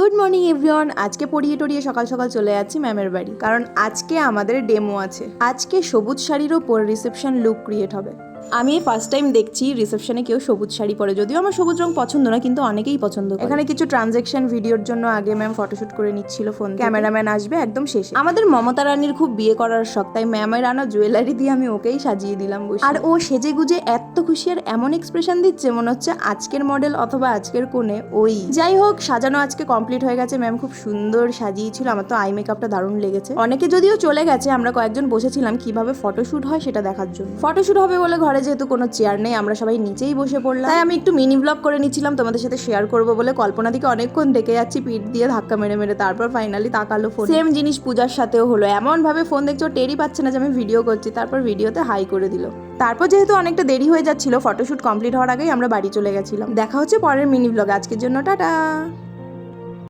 Good morning everyone আজকে পড়িয়ে টড়িয়ে সকাল সকাল চলে যাচ্ছি ম্যামের বাড়ি। কারণ আজকে আমাদের ডেমো আছে। আজকে সবুজ শাড়ির ওপর রিসেপশন লুক ক্রিয়েট হবে। আমি ফার্স্ট টাইম দেখছি রিসেপশনে কেউ সবুজ শাড়ি পরে। যদিও আমার সবুজ রং পছন্দ না কিন্তু অনেকেই পছন্দ করে। এখানে কিছু ট্রানজেকশন ভিডিওর জন্য আগে ম্যাম ফটোশুট করে নিচ্ছিল ফোন ক্যামেরাম্যান আসবে একদম শেষে। আমাদের মমতা রানীর খুব বিয়ে করার শখ তাই ম্যামের আনা জুয়েলারি দিয়ে আমি ওকেই সাজিয়ে দিলাম বসে। আর ও সেজে গুজে এত খুশি আর এমন এক্সপ্রেশন দিচ্ছে মনে হচ্ছে আজকের মডেল অথবা আজকের কোণে ওই। যাই হোক সাজানো আজকে কমপ্লিট হয়ে গেছে ম্যাম খুব সুন্দর সাজিয়েছিল আমার তো আই মেকআপটা দারুণ লেগেছে। অনেকে যদিও চলে গেছে আমরা কয়েকজন বসেছিলাম কীভাবে ফটোশুট হয় সেটা দেখার জন্য। ফটোশুট হবে বলে ঘরে যেহেতু কোনো চেয়ার নেই, আমরা সবাই নিচেই বসে পড়লাম। তাই আমি একটু মিনি ব্লগ করে নিচ্ছিলাম, তোমাদের সাথে শেয়ার করব বলে। কল্পনা দিকে অনেকক্ষণ দেখে যাচ্ছি, পিঠ দিয়ে ধাক্কা মেরে মেরে। তারপর ফাইনালি তাকালো ফোন সেম জিনিস পূজার সাথেও হলো। এমন ভাবে ফোন দেখছ টেরই পাচ্ছে না যে আমি ভিডিও করছি। তারপর ভিডিওতে হাই করে দিল। তারপর যেহেতু অনেকটা দেরি হয়ে যাচ্ছিল ফটোশুট কমপ্লিট হওয়ার আগেই আমরা বাড়ি চলে গেছিলাম। দেখা হচ্ছে পরের মিনি ব্লগ আজকের জন্য, টাটা!